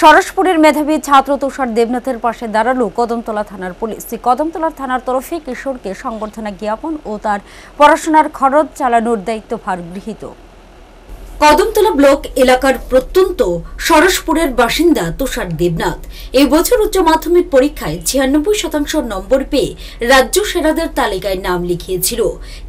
সরসপুরের মেধাবী ছাত্র তুষার দেবনাথের পাশে দাঁড়াল কদমতলা থানার পুলিশ। কদমতলা থানার তরফে কিশোরকে সংবর্ধনা জ্ঞাপন ও তার পড়াশোনার খরচ চালানোর দায়িত্বভার গৃহীত। কদমতলা ব্লক এলাকার প্রত্যন্ত সরসপুরের বাসিন্দা তুষার দেবনাথ। এই বছর উচ্চ মাধ্যমিক পরীক্ষায় ছিয়ানব্বই শতাংশ নম্বর পেয়ে রাজ্য সেরাদের তালিকায় নাম লিখিয়েছিল।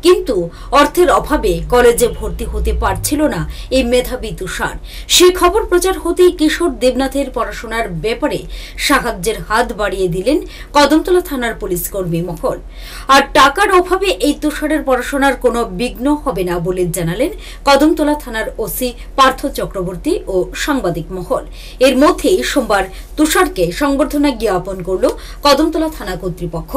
কিন্তু অর্থের অভাবে কলেজে ভর্তি হতে পারছিল না এই মেধাবী তুষার। সে খবর প্রচার হতেই কিশোর দেবনাথের পড়াশোনার ব্যাপারে সাহায্যের হাত বাড়িয়ে দিলেন কদমতলা থানার পুলিশ কর্মী মহল। আর টাকার অভাবে এই তুষারের পড়াশোনার কোনো বিঘ্ন হবে না বলে জানালেন কদমতলা থানার ওসি পার্থ চক্রবর্তী ও সাংবাদিক মহল। এর মধ্যেই সোমবার তুষারকে সংবর্ধনা জ্ঞাপন করল কদমতলা থানা কর্তৃপক্ষ।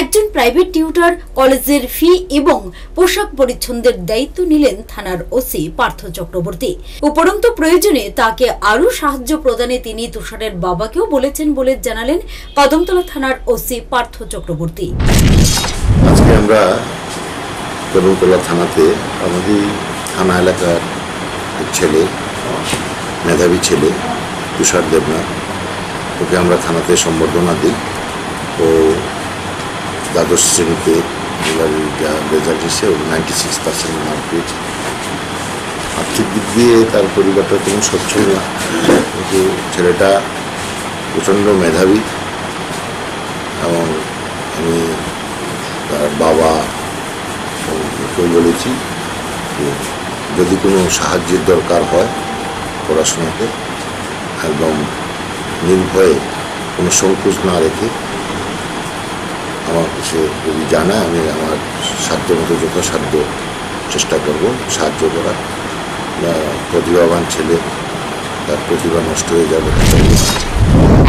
একজন প্রাইভেট টিউটার কলেজের ফি এবং পোশাক পরিচ্ছন্দের দায়িত্ব নিলেন থানার ওসি পার্থ চক্রবর্তী। উপরন্ত প্রয়োজনে তাকে আরও সাহায্য প্রদানে তিনি তুষারের বাবাকেও বলেছেন বলে জানালেন কদমতলা থানার ওসি পার্থ চক্রবর্তী। আজকে আমরা কদমতলা থানাতে আমাদের থানা এলাকার ছেলে, মেধাবী ছেলে, তুষার দেবনাথ ওকে আমরা থানাতে সম্বর্ধনা দিই। ও দ্বাদশ শ্রেণীতে রেজাল্ট এসে ও নাইনটি সিক্স পার্সেন্ট মার্ক পেয়েছে। আর্থিক দিক দিয়ে তার পরিবারটা কোনো সচ্ছল না। কিন্তু ছেলেটা প্রচণ্ড মেধাবী। এবং আমি তার বাবা বলেছি যদি কোনো সাহায্যের দরকার হয় পড়াশোনাতে একদম নির্ভয়ে কোনো সংকোচ না রেখে আমার সে যদি জানায়, আমি আমার সাধ্য মতো যথাসাধ্য চেষ্টা করব, সাহায্য করার। প্রতিভাবান ছেলে, তার প্রতিভা নষ্ট হয়ে যাবে।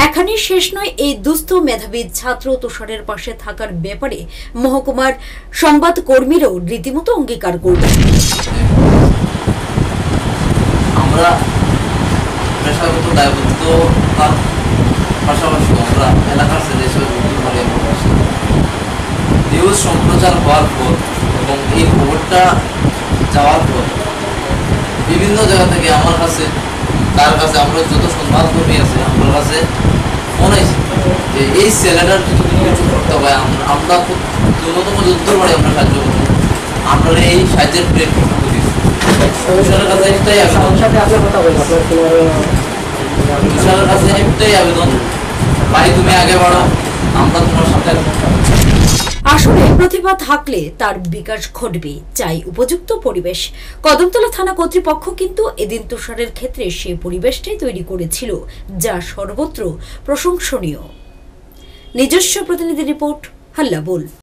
এখানে শেষ নয়, এই দুস্থ মেধাবী ছাত্র তুষারের পাশে থাকার ব্যাপারে মহকুমার সংবাদ কর্মীরাও রীতিমতো অঙ্গীকার করলেন আমরা পেশাগত দায়বদ্ধ তার পাশাপাশি আমরা এলাকার ছেলে হিসেবে করে নিউজ সম্প্রচার হওয়ার পর এবং এই খবরটা যাওয়ার পর বিভিন্ন জায়গা থেকে আমার কাছে, তার কাছে আমরা যত সংবাদকর্মী আছে, আমার কাছে ফোন আইছে যে এই ছেলেটার যদি কিছু করতে হয়, আমরা- খুব ন্যূনতম যুদ্ধ পারি আমরা সাহায্য করব। আমরা এই সাহায্যের প্লেট তুষারের কাছে একটাই আবেদন ভাই তুমি আগে আমরা তোমার সাথে আসলে প্রতিভা থাকলে তার বিকাশ ঘটবে, চাই উপযুক্ত পরিবেশ। কদমতলা থানা কর্তৃপক্ষ কিন্তু এদিন তুষারের ক্ষেত্রে সেই পরিবেশটাই তৈরি করেছিল, যা সর্বত্র প্রশংসনীয়। নিজস্ব প্রতিনিধি রিপোর্ট, হাল্লা